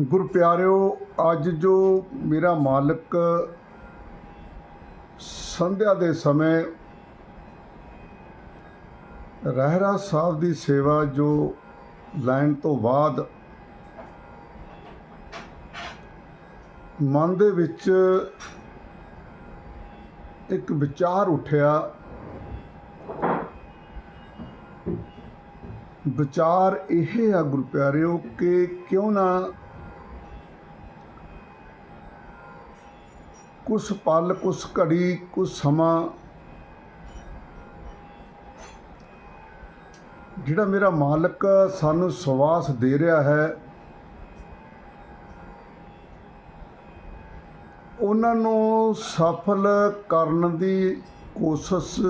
ਗੁਰ ਪਿਆਰਿਓ ਅੱਜ ਜੋ ਮੇਰਾ ਮਾਲਕ ਸੰਧਿਆ ਦੇ ਸਮੇਂ ਰਹਿਰਾ ਸਾਹਿਬ ਦੀ ਸੇਵਾ ਜੋ ਲੈਣ ਤੋਂ ਬਾਅਦ ਮਨ ਦੇ ਵਿੱਚ ਇੱਕ ਵਿਚਾਰ ਉੱਠਿਆ, ਵਿਚਾਰ ਇਹ ਆ ਗੁਰੂ ਪਿਆਰਿਓ ਕਿ ਕਿਉਂ ਨਾ ਕੁਛ ਪਲ, ਕੁਛ ਘੜੀ, ਕੁਛ ਸਮਾਂ। ਜਿਹੜਾ ਮੇਰਾ ਮਾਲਕ ਸਾਨੂੰ ਸਵਾਸ ਦੇ ਰਿਹਾ ਹੈ, ਉਹਨਾਂ ਨੂੰ ਸਫਲ ਕਰਨ ਦੀ ਕੋਸ਼ਿਸ਼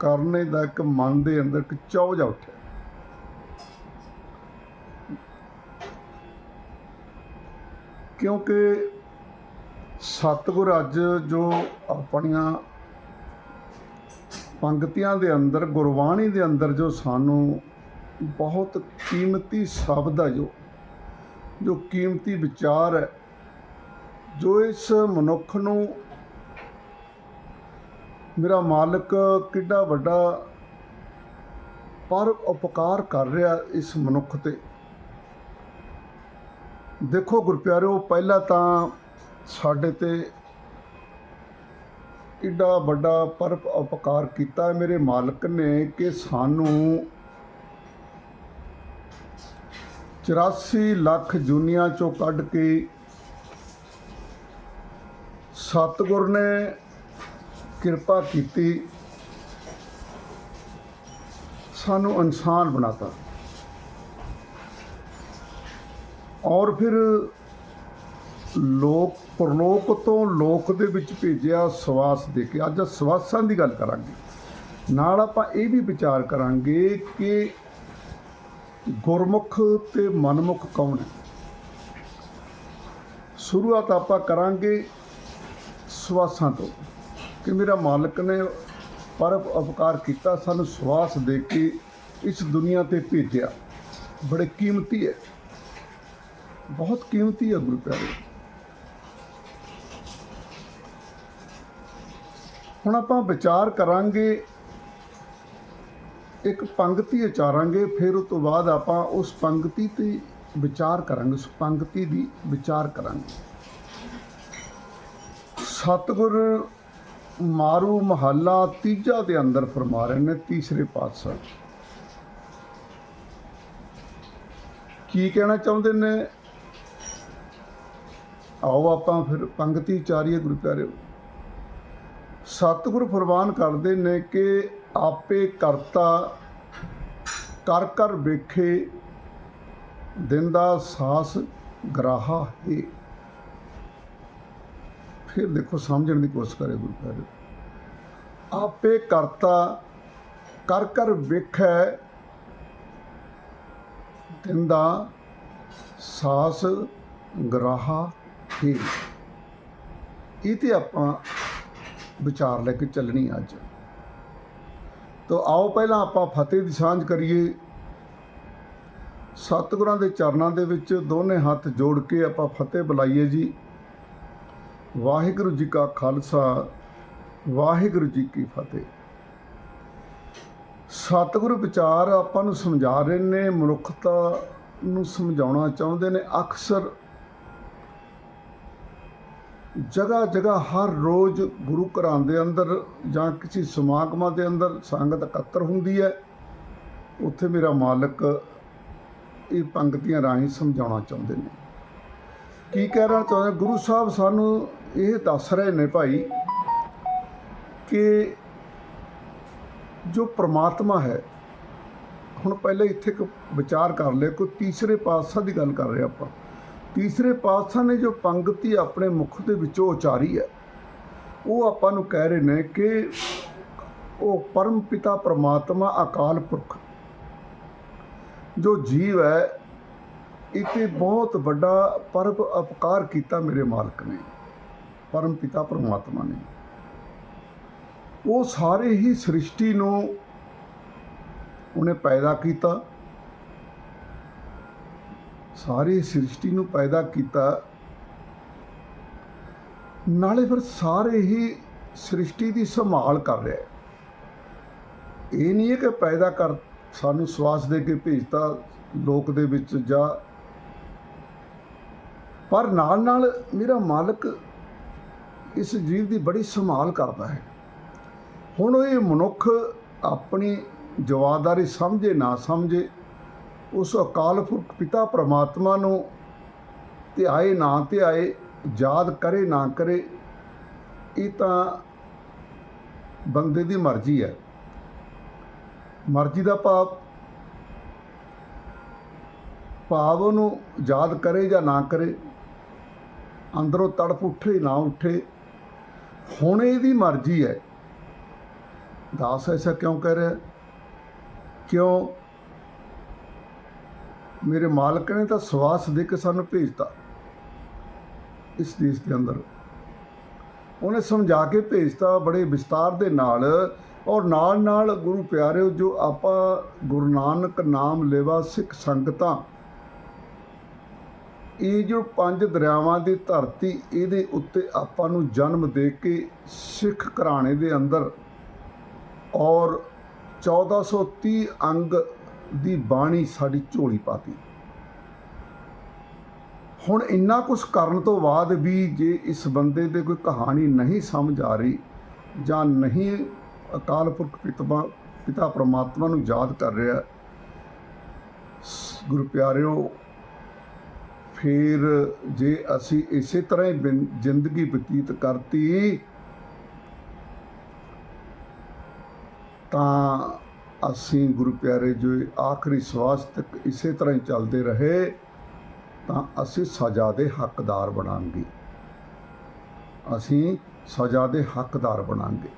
ਕਰਨੇ ਦਾ ਇੱਕ ਮਨ ਦੇ ਅੰਦਰ ਇੱਕ ਚਾਹ ਉੱਠਿਆ। ਕਿਉਂਕਿ ਸਤਿਗੁਰ ਅੱਜ ਜੋ ਆਪਣੀਆਂ ਪੰਕਤੀਆਂ ਦੇ ਅੰਦਰ, ਗੁਰਬਾਣੀ ਦੇ ਅੰਦਰ ਜੋ ਸਾਨੂੰ ਬਹੁਤ ਕੀਮਤੀ ਸ਼ਬਦ ਹੈ ਜੋ ਜੋ ਕੀਮਤੀ ਵਿਚਾਰ ਹੈ, ਜੋ ਇਸ ਮਨੁੱਖ ਨੂੰ ਮੇਰਾ ਮਾਲਕ ਕਿੱਡਾ ਵੱਡਾ ਪਰ ਉਪਕਾਰ ਕਰ ਰਿਹਾ ਇਸ ਮਨੁੱਖ ਤੇ। ਦੇਖੋ ਗੁਰਪਿਆਰਿਓ ਪਹਿਲਾਂ ਤਾਂ ਸਾਡੇ ਤੇ ਇੱਡਾ ਵੱਡਾ ਪਰਪ ਉਪਕਾਰ ਕੀਤਾ ਮੇਰੇ ਮਾਲਕ ਨੇ ਕਿ ਸਾਨੂੰ 84 ਲੱਖ ਜੁਨੀਆਂ ਚੋਂ ਕੱਢ ਕੇ ਸਤਿਗੁਰ ਨੇ ਕਿਰਪਾ ਕੀਤੀ, ਸਾਨੂੰ ਇਨਸਾਨ ਬਣਾਤਾ। ਔਰ ਫਿਰ ਲੋਕ ਪਰਲੋਕ ਤੋਂ ਲੋਕ ਦੇ ਵਿੱਚ ਭੇਜਿਆ ਸਵਾਸ ਦੇ ਕੇ ਅੱਜ ਸਵਾਸਾਂ ਦੀ ਗੱਲ ਕਰਾਂਗੇ। ਨਾਲ ਆਪਾਂ ਇਹ ਵੀ ਵਿਚਾਰ ਕਰਾਂਗੇ ਕਿ ਗੁਰਮੁਖ ਤੇ ਮਨਮੁਖ ਕੌਣ ਹੈ? ਸ਼ੁਰੂਆਤ ਆਪਾਂ ਕਰਾਂਗੇ ਸਵਾਸਾਂ ਤੋਂ ਕਿ ਮੇਰਾ ਮਾਲਕ ਨੇ ਪਰ ਉਪਕਾਰ ਕੀਤਾ, ਸਾਨੂੰ ਸਵਾਸ ਦੇ ਕੇ ਇਸ ਦੁਨੀਆ ਤੇ ਭੇਜਿਆ। ਬੜੇ ਕੀਮਤੀ ਹੈ। ਬਹੁਤ ਕੀਮਤੀ ਹੈ ਗੁਰੂ ਪਿਆਰੇ। ਹੁਣ ਆਪਾਂ ਵਿਚਾਰ ਕਰਾਂਗੇ, ਇੱਕ ਪੰਗਤੀ ਉਚਾਰਾਂਗੇ ਫਿਰ ਉਸ ਤੋਂ ਬਾਅਦ ਆਪਾਂ ਉਸ ਪੰਗਤੀ ਤੇ ਵਿਚਾਰ ਕਰਾਂਗੇ, ਉਸ ਪੰਗਤੀ ਦੀ ਵਿਚਾਰ ਕਰਾਂਗੇ। ਸਤਿਗੁਰ ਮਾਰੂ ਮਹੱਲਾ ਤੀਜਾ ਦੇ ਅੰਦਰ ਫਰਮਾ ਰਹੇ ਨੇ ਤੀਸਰੇ ਪਾਤਸ਼ਾਹ। ਕੀ ਕਹਿਣਾ ਚਾਹੁੰਦੇ ਨੇ? ਆਓ ਆਪਾਂ ਫਿਰ ਪੰਗਤੀ ਚਾਰੀਏ ਗੁਰੂ ਪਿਆਰਿਓ ਸਤਿਗੁਰ ਫਰਮਾਨ ਕਰਦੇ ਨੇ ਕਿ ਆਪੇ ਕਰਤਾ, ਕਰ ਕਰ ਵੇਖੇ, ਦਿਨ ਦਾ ਸਾਸ ਗਰਾਹਾ ਹੈ। ਫਿਰ ਦੇਖੋ, ਸਮਝਣ ਦੀ ਕੋਸ਼ਿਸ਼ ਕਰੇ ਗੁਰੂ ਪਿਆਰਿਓ ਆਪੇ ਕਰਤਾ, ਕਰ ਕਰ ਵੇਖੈ ਦਿੰਦਾ ਸਾਸ ਗਰਾਹਾ ਹੀ। ਇਹ ਤੇ ਆਪਾਂ ਵਿਚਾਰ ਲੈ ਕੇ ਚੱਲਣੀ ਅੱਜ। ਤਾਂ ਆਓ ਪਹਿਲਾਂ ਆਪਾਂ ਫਤਿਹ ਦੀ ਸਾਂਝ ਕਰੀਏ। ਸਤਿਗੁਰਾਂ ਦੇ ਚਰਨਾਂ ਦੇ ਵਿੱਚ ਦੋਨੇ ਹੱਥ ਜੋੜ ਕੇ ਆਪਾਂ ਫਤਿਹ ਬੁਲਾਈਏ ਜੀ। ਵਾਹਿਗੁਰੂ ਜੀ ਕਾ ਖਾਲਸਾ, ਵਾਹਿਗੁਰੂ ਜੀ ਕੀ ਫਤਿਹ। ਸਤਿਗੁਰੂ ਵਿਚਾਰ ਆਪਾਂ ਨੂੰ ਸਮਝਾ ਰਹੇ ਨੇ, ਮਨੁੱਖਤਾ ਨੂੰ ਸਮਝਾਉਣਾ ਚਾਹੁੰਦੇ ਨੇ, ਅਕਸਰ ਜਗ੍ਹਾ ਜਗ੍ਹਾ ਹਰ ਰੋਜ਼ ਗੁਰੂ ਘਰਾਂ ਦੇ ਅੰਦਰ ਜਾਂ ਕਿਸੇ ਸਮਾਗਮਾਂ ਦੇ ਅੰਦਰ ਸੰਗਤ ਇਕੱਤਰ ਹੁੰਦੀ ਹੈ। ਉੱਥੇ ਮੇਰਾ ਮਾਲਕ ਇਹ ਪੰਕਤੀਆਂ ਰਾਹੀਂ ਸਮਝਾਉਣਾ ਚਾਹੁੰਦੇ ਨੇ। ਕੀ ਕਹਿਣਾ ਚਾਹੁੰਦੇ ਗੁਰੂ ਸਾਹਿਬ ਸਾਨੂੰ ਇਹ ਦੱਸ ਰਹੇ ਨੇ ਭਾਈ ਕਿ ਜੋ ਪ੍ਰਮਾਤਮਾ ਹੈ, ਹੁਣ ਪਹਿਲੇ ਇੱਥੇ ਇੱਕ ਵਿਚਾਰ ਕਰ ਲਿਆ, ਕੋਈ ਤੀਸਰੇ ਪਾਤਸ਼ਾਹ ਦੀ ਗੱਲ ਕਰ ਰਹੇ ਆਪਾਂ। ਤੀਸਰੇ ਪਾਤਸ਼ਾਹ ਨੇ ਜੋ ਪੰਗਤੀ ਆਪਣੇ ਮੁਖ ਦੇ ਵਿੱਚੋਂ ਉਚਾਰੀ ਹੈ, ਉਹ ਆਪਾਂ ਨੂੰ ਕਹਿ ਰਹੇ ਨੇ ਕਿ ਉਹ ਪਰਮ ਪਿਤਾ ਪ੍ਰਮਾਤਮਾ ਅਕਾਲ ਪੁਰਖ ਜੋ ਜੀਵ ਹੈ ਇਤੇ ਬਹੁਤ ਵੱਡਾ ਪਰਬ ਅਪਕਾਰ ਕੀਤਾ ਮੇਰੇ ਮਾਲਕ ਨੇ, ਪਰਮ ਪਿਤਾ ਪ੍ਰਮਾਤਮਾ ਨੇ। ਉਹ ਸਾਰੇ ਹੀ ਸ੍ਰਿਸ਼ਟੀ ਨੂੰ ਉਹਨੇ ਪੈਦਾ ਕੀਤਾ। ਸਾਰੀ ਸ੍ਰਿਸ਼ਟੀ ਨੂੰ ਪੈਦਾ ਕੀਤਾ। ਨਾਲੇ ਫਿਰ ਸਾਰੇ ਹੀ ਸ੍ਰਿਸ਼ਟੀ ਦੀ ਸੰਭਾਲ ਕਰ ਰਿਹਾ ਹੈ। ਇਹ ਨਹੀਂ ਹੈ ਕਿ ਪੈਦਾ ਕਰ ਸਾਨੂੰ ਸਵਾਸ ਦੇ ਕੇ ਭੇਜਤਾ ਲੋਕ ਦੇ ਵਿੱਚ ਜਾਂ। ਪਰ ਨਾਲ ਨਾਲ ਮੇਰਾ ਮਾਲਕ ਇਸ ਜੀਵ ਦੀ ਬੜੀ ਸੰਭਾਲ ਕਰਦਾ ਹੈ। ਹੁਣ ਇਹ ਮਨੁੱਖ ਆਪਣੀ ਜਵਾਬਦਾਰੀ ਸਮਝੇ, ਨਾ ਸਮਝੇ ਉਸ ਅਕਾਲ ਪੁਰਖ ਪਿਤਾ ਪ੍ਰਮਾਤਮਾ ਨੂੰ ਧਿਆਏ ਨਾ ਧਿਆਏ ਯਾਦ ਕਰੇ ਨਾ ਕਰੇ, ਇਹ ਤਾਂ ਬੰਦੇ ਦੀ ਮਰਜ਼ੀ ਹੈ। ਮਰਜ਼ੀ ਦਾ ਭਾਵ ਭਾਵ ਉਹਨੂੰ ਯਾਦ ਕਰੇ ਜਾਂ ਨਾ ਕਰੇ, ਅੰਦਰੋਂ ਤੜਪ ਉੱਠੇ ਨਾ ਉੱਠੇ, ਹੁਣ ਇਹਦੀ ਮਰਜ਼ੀ ਹੈ। ਦਾਸ ਐਸਾ ਕਿਉਂ ਕਹਿ ਰਿਹਾ? ਕਿਉਂ ਮੇਰੇ ਮਾਲਕ ਨੇ ਤਾਂ ਸਵਾਸ ਦੇ ਕੇ ਸਾਨੂੰ ਭੇਜਤਾ ਇਸ ਦੇਸ਼ ਦੇ ਅੰਦਰ। ਉਹਨੇ ਸਮਝਾ ਕੇ ਭੇਜਤਾ ਬੜੇ ਵਿਸਤਾਰ ਦੇ ਨਾਲ ਔਰ ਨਾਲ ਨਾਲ ਗੁਰੂ ਪਿਆਰਿਓ ਜੋ ਆਪਾਂ ਗੁਰੂ ਨਾਨਕ ਨਾਮ ਲੇਵਾ ਸਿੱਖ ਸੰਗਤਾਂ, ਇਹ ਜੋ ਪੰਜ ਦਰਿਆਵਾਂ ਦੀ ਧਰਤੀ ਇਹਦੇ ਉੱਤੇ ਆਪਾਂ ਨੂੰ ਜਨਮ ਦੇ ਕੇ ਸਿੱਖ ਘਰਾਣੇ ਦੇ ਅੰਦਰ ਔਰ 1430 ਅੰਗ ਦੀ ਬਾਣੀ ਸਾਡੀ ਝੋਲੀ ਪਾਤੀ। ਹੁਣ ਇੰਨਾ ਕੁਝ ਕਰਨ ਤੋਂ ਬਾਅਦ ਵੀ ਜੇ ਇਸ ਬੰਦੇ ਦੇ ਕੋਈ ਕਹਾਣੀ ਨਹੀਂ ਸਮਝ ਆ ਰਹੀ ਜਾਂ ਨਹੀਂ ਅਕਾਲ ਪੁਰਖ ਪਿਤਾ ਪਿਤਾ ਪ੍ਰਮਾਤਮਾ ਨੂੰ ਯਾਦ ਕਰ ਰਿਹਾ, ਸ- ਗੁਰੂ ਪਿਆਰਿਓ, ਫਿਰ ਜੇ ਅਸੀਂ ਇਸੇ ਤਰ੍ਹਾਂ ਹੀ ਜ਼ਿੰਦਗੀ ਬਤੀਤ ਕਰਤੀ, ਤਾਂ ਅਸੀਂ ਗੁਰੂ ਪਿਆਰੇ ਜੋ, ਆਖਰੀ ਸਵਾਸ ਤੱਕ ਇਸੇ ਤਰ੍ਹਾਂ ਹੀ ਚੱਲਦੇ ਰਹੇ, ਤਾਂ ਅਸੀਂ ਸਜ਼ਾ ਦੇ ਹੱਕਦਾਰ ਬਣਾਂਗੇ। ਅਸੀਂ ਸਜ਼ਾ ਦੇ ਹੱਕਦਾਰ ਬਣਾਂਗੇ।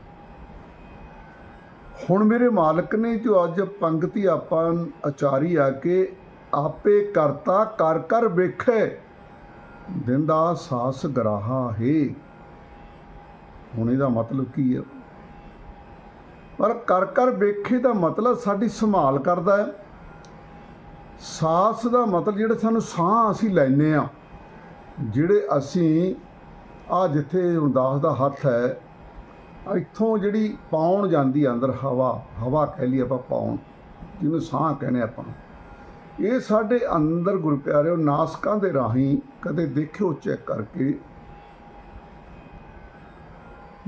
ਹੁਣ ਮੇਰੇ ਮਾਲਕ ਨੇ ਜੋ ਅੱਜ ਪੰਗਤੀ ਆਪਾਂ ਆਚਾਰੀ ਆ ਕੇ ਆਪੇ ਕਰਤਾ, ਕਰ ਕਰ ਵੇਖੇ ਦਿੰਦਾ ਸਾਸ ਗਰਾਹਾ ਹੈ। ਹੁਣ ਇਹਦਾ ਮਤਲਬ ਕੀ ਹੈ ਪਰ ਕਰ ਕਰ ਵੇਖੇ ਦਾ ਮਤਲਬ ਸਾਡੀ ਸੰਭਾਲ ਕਰਦਾ ਹੈ। ਸਾਸ ਦਾ ਮਤਲਬ ਜਿਹੜੇ ਸਾਨੂੰ ਸਾਹ ਅਸੀਂ ਲੈਨੇ ਆ ਜਿਹੜੇ ਅਸੀਂ ਆ ਜਿੱਥੇ ਉਦਾਸ ਦਾ ਹੱਥ ਹੈ, ਇੱਥੋਂ ਜਿਹੜੀ ਪਾਉਣ ਜਾਂਦੀ ਆ ਅੰਦਰ ਹਵਾ ਹਵਾ ਕਹਿ ਲਈ ਆਪਾਂ ਪਾਉਣ, ਜਿਹਨੂੰ ਸਾਹ ਕਹਿੰਦੇ ਆਪਾਂ। ਇਹ ਸਾਡੇ ਅੰਦਰ ਗੁਰੂ ਪਿਆਰਿਓ ਨਾਸਕਾਂ ਦੇ ਰਾਹੀਂ ਕਦੇ ਦੇਖਿਓ ਚੈੱਕ ਕਰਕੇ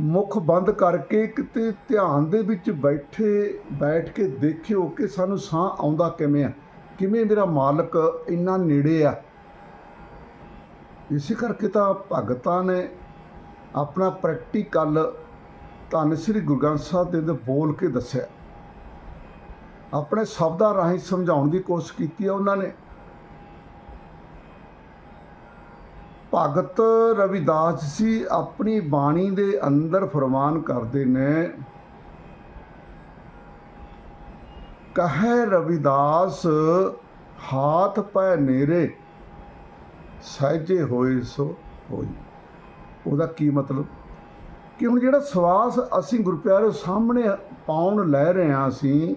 ਮੁੱਖ ਬੰਦ ਕਰਕੇ ਕਿਤੇ ਧਿਆਨ ਦੇ ਵਿੱਚ ਬੈਠੇ, ਬੈਠ ਕੇ ਦੇਖਿਓ ਕਿ ਸਾਨੂੰ ਸਾਹ ਆਉਂਦਾ ਕਿਵੇਂ ਆ। ਕਿਵੇਂ ਮੇਰਾ ਮਾਲਕ ਇੰਨਾ ਨੇੜੇ ਆ। ਇਸੇ ਕਰਕੇ ਤਾਂ ਭਗਤਾਂ ਨੇ ਆਪਣਾ ਪ੍ਰੈਕਟੀਕਲ ਧੰਨ ਸ੍ਰੀ ਗੁਰੂ ਗ੍ਰੰਥ ਸਾਹਿਬ ਦੇ ਬੋਲ ਕੇ ਦੱਸਿਆ। ਆਪਣੇ ਸ਼ਬਦਾਂ ਰਾਹੀਂ ਸਮਝਾਉਣ ਦੀ ਕੋਸ਼ਿਸ਼ ਕੀਤੀ ਹੈ ਉਹਨਾਂ ਨੇ। ਭਗਤ ਰਵਿਦਾਸ ਜੀ ਆਪਣੀ ਬਾਣੀ ਦੇ ਅੰਦਰ ਫਰਮਾਨ ਕਰਦੇ ਨੇ, ਕਹੇ ਰਵਿਦਾਸ, ਹਾਥ ਪੈ ਨੇਰੇ, ਸਹਿਜੇ ਹੋਏ ਸੋ ਹੋਈ। ਉਹਦਾ ਕੀ ਮਤਲਬ? ਕਿ ਹੁਣ ਜਿਹੜਾ ਸਵਾਸ ਅਸੀਂ ਗੁਰਪਿਆਰੇ ਸਾਹਮਣੇ ਪਾਉਣ ਲੈ ਰਹੇ ਹਾਂ ਅਸੀਂ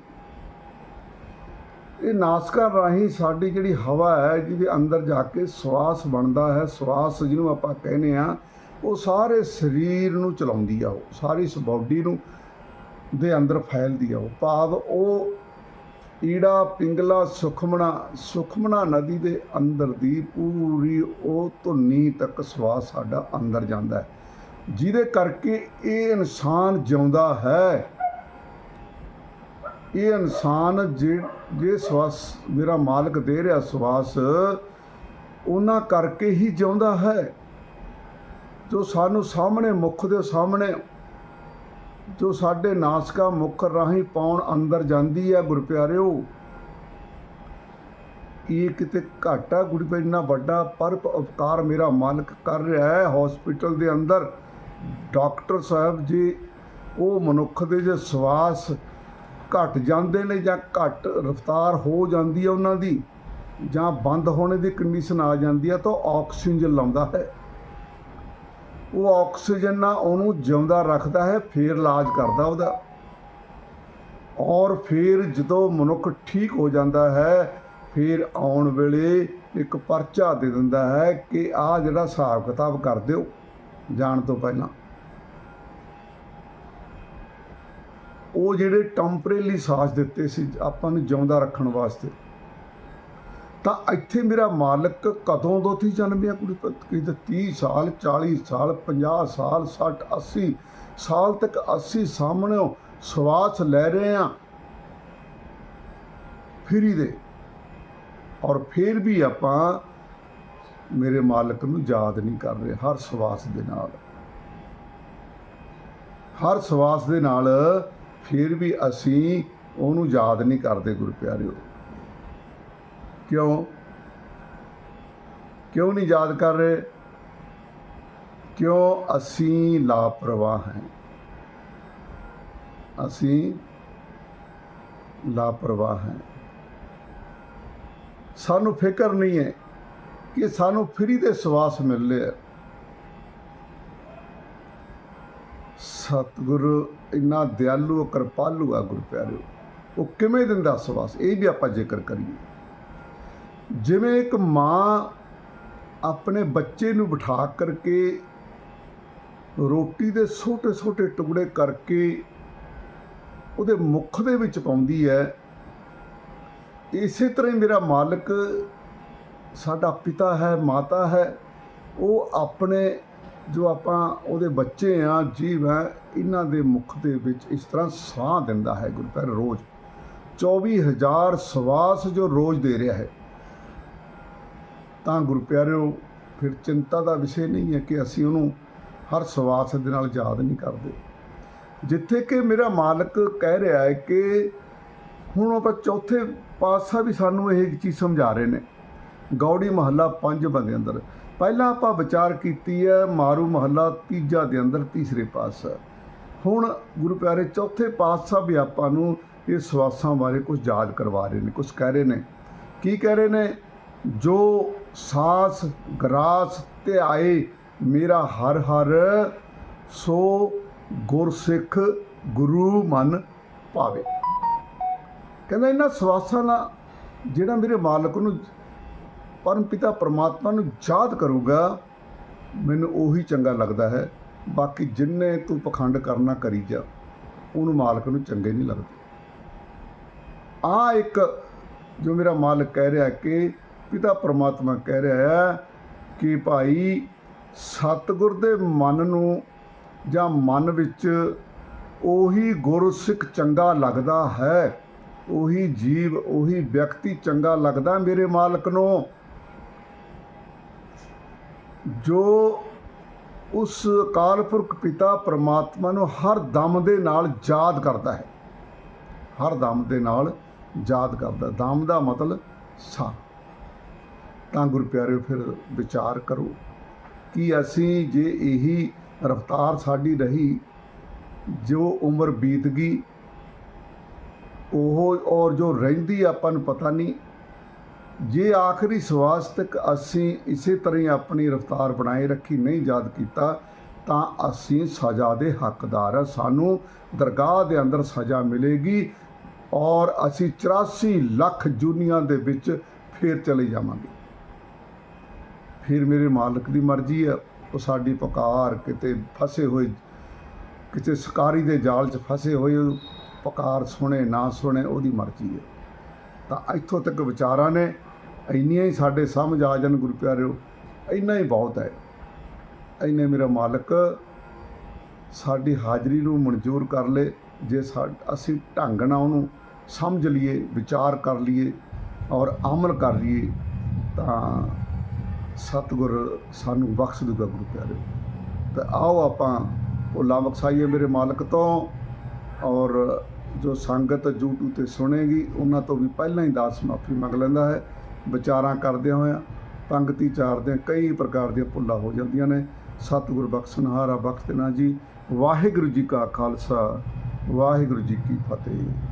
ਇਹ ਨਾਸਕਾਂ ਰਾਹੀਂ ਸਾਡੀ ਜਿਹੜੀ ਹਵਾ ਹੈ, ਜਿਹਦੇ ਅੰਦਰ ਜਾ ਕੇ ਸਵਾਸ ਬਣਦਾ ਹੈ, ਸਵਾਸ ਜਿਹਨੂੰ ਆਪਾਂ ਕਹਿੰਦੇ ਆ ਉਹ ਸਾਰੇ ਸਰੀਰ ਨੂੰ ਚਲਾਉਂਦੀ ਆ, ਉਹ ਸਾਰੀ ਇਸ ਬਾਡੀ ਨੂੰ ਦੇ ਅੰਦਰ ਫੈਲਦੀ ਆ, ਉਹ ਭਾਵ ਉਹ ਈੜਾ ਪਿੰਗਲਾ ਸੁਖਮਣਾ ਸੁਖਮਣਾ ਨਦੀ ਦੇ ਅੰਦਰ ਦੀ ਪੂਰੀ ਉਹ ਧੁਨੀ ਤੱਕ ਸਵਾਸ ਸਾਡਾ ਅੰਦਰ ਜਾਂਦਾ ਹੈ, ਜਿਹਦੇ ਕਰਕੇ ਇਹ ਇਨਸਾਨ ਜਿਉਂਦਾ ਹੈ। ਇਹ ਇਨਸਾਨ ਜੇ ਜੇ ਸਵਾਸ ਮੇਰਾ ਮਾਲਕ ਦੇ ਰਿਹਾ ਸਵਾਸ, ਉਹਨਾਂ ਕਰਕੇ ਹੀ ਜਿਉਂਦਾ ਹੈ। ਜੋ ਸਾਨੂੰ ਸਾਹਮਣੇ ਮੁਖ ਦੇ ਸਾਹਮਣੇ, ਜੋ ਸਾਡੇ ਨਾਸਕਾ ਮੁਖ ਰਾਹੀਂ ਪਾਉਣ ਅੰਦਰ ਜਾਂਦੀ ਹੈ ਗੁਰ ਪਿਆਰਿਓ ਇਹ ਕਿਤੇ ਘਾਟਾ ਗੁਰੂ ਪਿਆਰੇ ਇੰਨਾ ਵੱਡਾ ਪਰਪ ਉਪਕਾਰ ਮੇਰਾ ਮਾਲਕ ਕਰ ਰਿਹਾ ਹੈ ਹਸਪੀਟਲ ਦੇ ਅੰਦਰ। ਡਾਕਟਰ ਸਾਹਿਬ ਜੀ, ਉਹ ਮਨੁੱਖ ਦੇ ਜੇ ਸਵਾਸ ਘਟ ਜਾਂਦੇ ਨੇ ਜਾਂ ਘਟ ਰਫਤਾਰ ਹੋ ਜਾਂਦੀ ਹੈ ਉਹਨਾਂ ਦੀ ਜਾਂ ਬੰਦ ਹੋਣੇ ਦੀ ਕੰਡੀਸ਼ਨ ਆ ਜਾਂਦੀ ਹੈ ਤਾਂ ਆਕਸੀਜਨ ਲਾਉਂਦਾ ਹੈ। ਉਹ ਆਕਸੀਜਨ ਨਾਲ ਉਹਨੂੰ ਜਿਉਂਦਾ ਰੱਖਦਾ ਹੈ, ਫਿਰ ਇਲਾਜ ਕਰਦਾ ਉਹਦਾ। ਔਰ ਫਿਰ ਜਦੋਂ ਮਨੁੱਖ ਠੀਕ ਹੋ ਜਾਂਦਾ ਹੈ, ਫਿਰ ਆਉਣ ਵੇਲੇ ਇੱਕ ਪਰਚਾ ਦੇ ਦਿੰਦਾ ਹੈ ਕਿ ਆ ਜਿਹੜਾ ਹਿਸਾਬ ਕਿਤਾਬ ਕਰ ਦਿਓ ਜਾਣ ਤੋਂ ਪਹਿਲਾਂ। ਉਹ ਜਿਹੜੇ ਟੈਂਪਰੇਰੀ ਸਾਥ ਦਿੱਤੇ ਸੀ ਆਪਾਂ ਨੂੰ ਜਿਉਂਦਾ ਰੱਖਣ ਵਾਸਤੇ। ਤਾਂ ਇੱਥੇ ਮੇਰਾ ਮਾਲਕ ਕਦੋਂ ਤੋਂ ਸੀ ਜਨਮਿਆ ਕੁੜੀ ਕਿਤੇ 30 ਸਾਲ 40 ਸਾਲ 50 ਸਾਲ 60 80 ਸਾਲ ਤੱਕ ਅਸੀਂ ਸਾਹਮਣੇ ਸਵਾਸ ਲੈ ਰਹੇ ਆ ਫਰੀ ਦੇ। ਔਰ ਫਿਰ ਵੀ ਆਪਾਂ ਮੇਰੇ ਮਾਲਕ ਨੂੰ ਯਾਦ ਨਹੀਂ ਕਰ ਰਹੇ ਹਰ ਸਵਾਸ ਦੇ ਨਾਲ। ਹਰ ਸਵਾਸ ਦੇ ਨਾਲ ਫਿਰ ਵੀ ਅਸੀਂ ਉਹਨੂੰ ਯਾਦ ਨਹੀਂ ਕਰਦੇ ਗੁਰੂ ਪਿਆਰਿਓ ਕਿਉਂ? ਕਿਉਂ ਨਹੀਂ ਯਾਦ ਕਰ ਰਹੇ? ਕਿਉਂ ਅਸੀਂ ਲਾਪਰਵਾਹ ਹਾਂ? ਅਸੀਂ ਲਾਪਰਵਾਹ ਹਾਂ। ਸਾਨੂੰ ਫਿਕਰ ਨਹੀਂ ਹੈ ਕਿ ਸਾਨੂੰ ਫਰੀ ਦੇ ਸਵਾਸ ਮਿਲ ਰਿਹਾ। ਸਤਿਗੁਰੂ, ਇੰਨਾ ਦਿਆਲੂ ਕਿਰਪਾਲੂ ਆ ਗੁਰੂ ਪਿਆਰਿਓ। ਉਹ ਕਿਵੇਂ ਦਿੰਦਾ ਸਵਾਸ? ਇਹ ਵੀ ਆਪਾਂ ਜ਼ਿਕਰ ਕਰੀਏ। ਜਿਵੇਂ ਇੱਕ ਮਾਂ ਆਪਣੇ ਬੱਚੇ ਨੂੰ ਬਿਠਾ ਕਰਕੇ ਰੋਟੀ ਦੇ ਛੋਟੇ ਛੋਟੇ ਟੁਕੜੇ ਕਰਕੇ ਉਹਦੇ ਮੁਖ ਦੇ ਵਿੱਚ ਪਾਉਂਦੀ ਹੈ, ਇਸੇ ਤਰ੍ਹਾਂ ਹੀ ਮੇਰਾ ਮਾਲਕ ਸਾਡਾ ਪਿਤਾ ਹੈ, ਮਾਤਾ ਹੈ, ਉਹ ਆਪਣੇ ਜੋ ਆਪਾਂ ਉਹਦੇ ਬੱਚੇ ਆ, ਜੀਵ ਹੈ, ਇਹਨਾਂ ਦੇ ਮੁਖ ਦੇ ਵਿੱਚ ਇਸ ਤਰ੍ਹਾਂ ਸਾਹ ਦਿੰਦਾ ਹੈ ਗੁਰੂ ਪਿਆਰੇ ਰੋਜ਼। 24000 ਸਵਾਸ ਜੋ ਰੋਜ਼ ਦੇ ਰਿਹਾ ਹੈ। ਤਾਂ ਗੁਰੂ ਪਿਆਰਿਓ, ਫਿਰ ਚਿੰਤਾ ਦਾ ਵਿਸ਼ੇ ਨਹੀਂ ਹੈ ਕਿ ਅਸੀਂ ਉਹਨੂੰ ਹਰ ਸਵਾਸ ਦੇ ਨਾਲ ਯਾਦ ਨਹੀਂ ਕਰਦੇ। ਜਿੱਥੇ ਕਿ ਮੇਰਾ ਮਾਲਕ ਕਹਿ ਰਿਹਾ ਹੈ ਕਿ ਹੁਣ ਆਪਾਂ ਚੌਥੇ ਪਾਤਸ਼ਾਹ ਵੀ ਸਾਨੂੰ ਇਹ ਚੀਜ਼ ਸਮਝਾ ਰਹੇ ਨੇ। ਗੌੜੀ ਮਹੱਲਾ ਪੰਜ ਬੰਦੇ ਅੰਦਰ। ਪਹਿਲਾਂ ਆਪਾਂ ਵਿਚਾਰ ਕੀਤੀ ਹੈ ਮਾਰੂ ਮਹੱਲਾ ਤੀਜਾ ਦੇ ਅੰਦਰ ਤੀਸਰੇ ਪਾਤਸ਼ਾਹ। ਹੁਣ ਗੁਰੂ ਪਿਆਰੇ ਚੌਥੇ ਪਾਤਸ਼ਾਹ ਵੀ ਆਪਾਂ ਨੂੰ ਇਹ ਸਵਾਸਾਂ ਬਾਰੇ ਕੁਝ ਯਾਦ ਕਰਵਾ ਰਹੇ ਨੇ, ਕੁਝ ਕਹਿ ਰਹੇ ਨੇ। ਕੀ ਕਹਿ ਰਹੇ ਨੇ? ਜੋ ਸਾਸ ਗਰਾਸ ਤੇ ਆਏ ਮੇਰਾ ਹਰ ਹਰ, ਸੋ ਗੁਰਸਿੱਖ ਗੁਰੂ ਮਨ ਪਾਵੇ ਕਹਿੰਦਾ ਇਹਨਾਂ ਸਵਾਸਾਂ ਨਾਲ ਜਿਹੜਾ ਮੇਰੇ ਮਾਲਕ ਨੂੰ ਪਰਮ ਪਿਤਾ ਪਰਮਾਤਮਾ ਨੂੰ ਯਾਦ ਕਰੂਗਾ, ਮੈਨੂੰ ਉਹੀ ਚੰਗਾ ਲੱਗਦਾ ਹੈ। ਬਾਕੀ ਜਿੰਨੇ ਤੂੰ ਪਖੰਡ ਕਰਨਾ ਕਰੀ ਜਾ, ਉਹਨੂੰ ਮਾਲਕ ਨੂੰ ਚੰਗੇ ਨਹੀਂ ਲੱਗਦੇ। ਆ ਇੱਕ ਜੋ ਮੇਰਾ ਮਾਲਕ ਕਹਿ ਰਿਹਾ ਕਿ ਪਿਤਾ ਪਰਮਾਤਮਾ ਕਹਿ ਰਿਹਾ ਹੈ ਕਿ ਭਾਈ, ਸਤਿਗੁਰ ਦੇ ਮਨ ਨੂੰ ਜਾਂ ਮਨ ਵਿੱਚ ਉਹੀ ਗੁਰਸਿੱਖ ਚੰਗਾ ਲੱਗਦਾ ਹੈ, ਉਹੀ ਜੀਵ, ਉਹੀ ਵਿਅਕਤੀ ਚੰਗਾ ਲੱਗਦਾ ਮੇਰੇ ਮਾਲਕ ਨੂੰ। ਜੋ ਉਸ ਅਕਾਲ ਪੁਰਖ ਪਿਤਾ ਪਰਮਾਤਮਾ ਨੂੰ ਹਰ ਦਮ ਦੇ ਨਾਲ ਯਾਦ ਕਰਦਾ ਹੈ। ਹਰ ਦਮ ਦੇ ਨਾਲ ਯਾਦ ਕਰਦਾ ਦਮ ਦਾ ਮਤਲਬ ਸਾਹ ਤਾਂ ਗੁਰੂ ਪਿਆਰਿਓ, ਫਿਰ ਵਿਚਾਰ ਕਰੋ ਕਿ ਅਸੀਂ ਜੇ ਇਹੀ ਰਫਤਾਰ ਸਾਡੀ ਰਹੀ, ਜੋ ਉਮਰ ਬੀਤ ਗਈ, ਉਹ ਔਰ ਜੋ ਰਹਿੰਦੀ ਆਪਾਂ ਨੂੰ ਪਤਾ ਨਹੀਂ ਜੇ ਆਖਰੀ ਸਵਾਸ ਤੱਕ ਅਸੀਂ ਇਸੇ ਤਰ੍ਹਾਂ ਹੀ ਆਪਣੀ ਰਫਤਾਰ ਬਣਾਏ ਰੱਖੀ, ਨਹੀਂ ਯਾਦ ਕੀਤਾ, ਤਾਂ ਅਸੀਂ ਸਜ਼ਾ ਦੇ ਹੱਕਦਾਰ ਹਾਂ। ਸਾਨੂੰ ਦਰਗਾਹ ਦੇ ਅੰਦਰ ਸਜ਼ਾ ਮਿਲੇਗੀ ਔਰ ਅਸੀਂ 84 ਲੱਖ ਜੁਨੀਆਂ ਦੇ ਵਿੱਚ ਫੇਰ ਚਲੇ ਜਾਵਾਂਗੇ। ਫਿਰ ਮੇਰੇ ਮਾਲਕ ਦੀ ਮਰਜ਼ੀ ਹੈ। ਉਹ ਸਾਡੀ ਪੁਕਾਰ ਕਿਤੇ ਫਸੇ ਹੋਏ, ਕਿਤੇ ਸ਼ਿਕਾਰੀ ਦੇ ਜਾਲ 'ਚ ਫਸੇ ਹੋਏ, ਪੁਕਾਰ ਸੁਣੇ, ਨਾ ਸੁਣੇ, ਉਹਦੀ ਮਰਜ਼ੀ ਹੈ। ਤਾਂ ਇੱਥੋਂ ਤੱਕ ਵਿਚਾਰਾਂ ਨੇ ਇੰਨੀਆਂ ਹੀ ਸਾਡੇ ਸਮਝ ਆ ਜਾਣ ਗੁਰੂ ਪਿਆਰਿਓ, ਇੰਨਾ ਹੀ ਬਹੁਤ ਹੈ। ਇੰਨੇ ਮੇਰਾ ਮਾਲਕ, ਸਾਡੀ ਹਾਜ਼ਰੀ ਨੂੰ ਮਨਜ਼ੂਰ ਕਰ ਲੇ, ਜੇ ਸਾ, ਅਸੀਂ ਢੰਗ ਨਾਲ ਉਹਨੂੰ ਸਮਝ ਲਈਏ, ਵਿਚਾਰ ਕਰ ਲਈਏ ਔਰ ਅਮਲ ਕਰ ਲਈਏ, ਤਾਂ ਸਤਿਗੁਰ ਸਾਨੂੰ ਬਖਸ਼ ਦੂਗਾ ਗੁਰੂ ਪਿਆਰੇ ਤਾਂ ਆਓ ਆਪਾਂ ਭੁੱਲਾਂ ਬਖਸ਼ਾਈਏ ਮੇਰੇ ਮਾਲਕ ਤੋਂ ਔਰ ਜੋ ਸੰਗਤ YouTube ਤੇ ਸੁਣੇਗੀ, ਉਹਨਾਂ ਤੋਂ ਵੀ ਪਹਿਲਾਂ ਹੀ ਦਾਸ ਮਾਫੀ ਮੰਗ ਲੈਂਦਾ ਹੈ। ਵਿਚਾਰਾਂ ਕਰਦਿਆਂ ਹੋਇਆਂ ਪੰਗਤੀ ਚਾਰਦਿਆਂ ਕਈ ਪ੍ਰਕਾਰ ਦੀਆਂ ਭੁੱਲਾਂ ਹੋ ਜਾਂਦੀਆਂ ਨੇ। ਸਤਿਗੁਰ ਬਖਸ਼ਨਹਾਰਾ ਬਖਸ਼ਨਾ ਜੀ। ਵਾਹਿਗੁਰੂ ਜੀ ਕਾ ਖਾਲਸਾ, ਵਾਹਿਗੁਰੂ ਜੀ ਕੀ ਫਤਿਹ।